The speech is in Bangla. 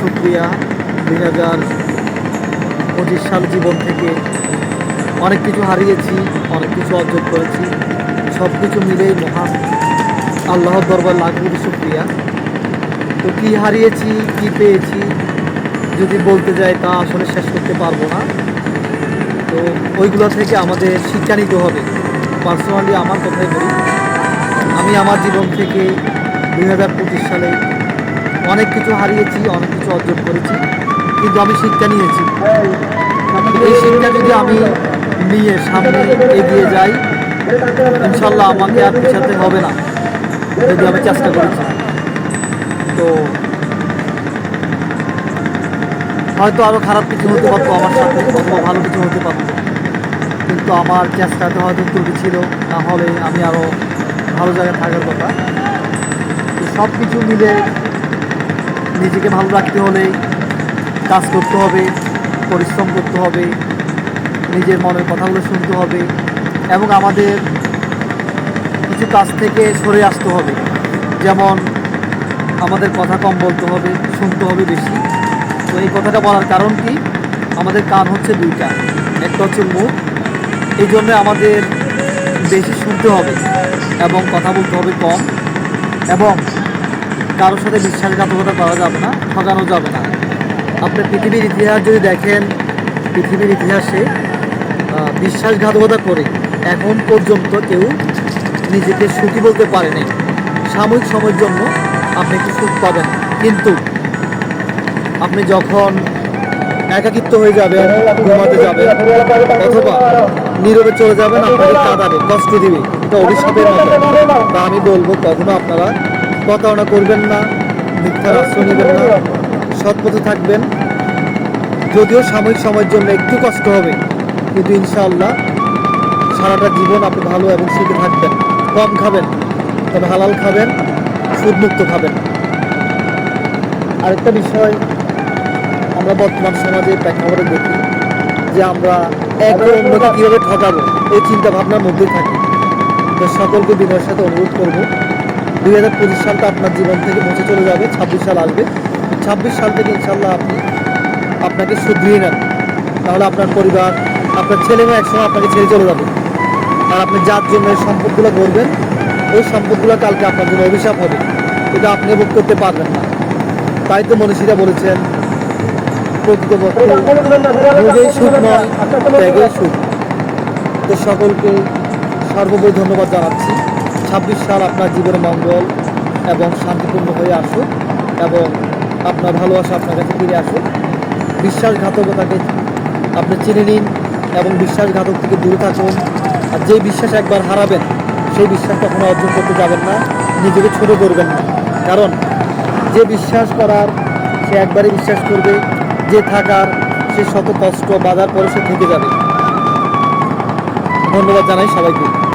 শুক্রিয়া। দুই হাজার পঁচিশ সাল জীবন থেকে অনেক কিছু হারিয়েছি, অনেক কিছু অর্জন করেছি। সব কিছু মিলেই মহান আল্লাহর দরবার কোটি শুক্রিয়া। তো কী হারিয়েছি, কী পেয়েছি, যদি বলতে যাই তা আসলে শেষ করতে পারব না। তো ওইগুলো থেকে আমাদের শিক্ষা নিতে হবে। পার্সোনালি আমার কথাই বলি, আমি আমার জীবন থেকে দুই হাজার পঁচিশ সালে অনেক কিছু হারিয়েছি, অনেক কিছু অর্জন করেছি, কিন্তু আমি শিক্ষা নিয়েছি। এই শিক্ষা যদি আমি নিয়ে সামনে এগিয়ে যাই, ইনশাল্লাহ আমাকে আর পিছাতে হবে না, যদি আমি চেষ্টা করেছি তো হয়তো আরও খারাপ কিছু হতে পারতো আমার সাথে, অথবা ভালো কিছু হতে পারতো। কিন্তু আমার চেষ্টাতে হয়তো ত্রুটি ছিল, না হলে আমি আরও ভালো জায়গায় থাকার কথা। সব কিছু মিলে নিজেকে ভালো রাখতে হলে কাজ করতে হবে, পরিশ্রম করতে হবে, নিজের মনের কথাগুলো শুনতে হবে এবং আমাদের কিছু কাজ থেকে সরে আসতে হবে। যেমন আমাদের কথা কম বলতে হবে, শুনতে হবে বেশি। তো এই কথাটা বলার কারণ কি? আমাদের কান হচ্ছে দুইটা। একটা হচ্ছে মুখ। এই জন্য আমাদের বেশি শুনতে হবে এবং কথা বলতে হবে কম। এবং কারোর সাথে বিশ্বাসঘাতকতা করা যাবে না, ঠকানো যাবে না। আপনি পৃথিবীর ইতিহাস যদি দেখেন, পৃথিবীর ইতিহাসে বিশ্বাসঘাতকতা করে এখন পর্যন্ত কেউ নিজেকে সুখী বলতে পারেনি সাময়িক সময়ের জন্য আপনি একটু সুখ পাবেন। কিন্তু আপনি যখন একাকিত্ব হয়ে যাবে, ঘুমাতে যাবেন অথবা নীরবে চলে যাবেন, আপনাকে কাঁদাবে, কষ্ট দিবে। এটা অভিশাপের মতো। তা আমি বলব, কখনো আপনারা প্রতারণা করবেন না, মিথ্যার আশ্রয় নেবেন না সৎ পথে থাকবেন। যদিও সাময়িক সময়ের জন্য একটু কষ্ট হবে, কিন্তু ইনশাআল্লাহ সারাটা জীবন আপনি ভালো এবং সুখে থাকবেন। কম খাবেন, তবে হালাল খাবেন, সুদমুক্ত খাবেন। আরেকটা বিষয় আমরা বর্তমান সমাজে প্রেক্ষাপটে দেখি যে আমরা একে অন্যকে কীভাবে ঠকাবো, এই চিন্তা ভাবনার মধ্যেই থাকি। তো সকলকে বিনয়ের সাথে অনুরোধ করব, দুই হাজার পঁচিশ সালটা আপনার জীবন থেকে মুছে চলে যাবে, ছাব্বিশ সাল আসবে। ছাব্বিশ সাল থেকে ইনশাল্লাহ আপনি আপনাকে শুধরিয়ে নেন। তাহলে আপনার পরিবার, আপনার ছেলে মেয়ে একসময় আপনাকে ছেড়ে চলে যাবে। আর আপনি যার জন্য এই সম্পদগুলো করবেন ওই সম্পদগুলো কালকে আপনার জন্য অভিশাপ হবে। এটা আপনি ভোগ করতে পারবেন না। তাই তো মনীষীরা বলেছেন সুখ নয় সুখ। তো সকলকে সর্বোপরি ধন্যবাদ জানাচ্ছি। ছাব্বিশ সাল আপনার জীবনে মঙ্গল এবং শান্তিপূর্ণ হয়ে আসুক এবং আপনার ভালোবাসা আপনার কাছে ফিরে আসুক। বিশ্বাসঘাতকতাকে আপনি চিনে নিন এবং বিশ্বাসঘাতক থেকে দূরে থাকুন। আর যে বিশ্বাস একবার হারাবেন, সেই বিশ্বাস কখনো অর্জন করতে যাবেন না, নিজেকে ছোট করবেন না। কারণ যে বিশ্বাস করার, সে একবারই বিশ্বাস করবে। যে থাকার সে শত কষ্ট বাধার পরে সে থেকে যাবে। ধন্যবাদ জানাই সবাইকে।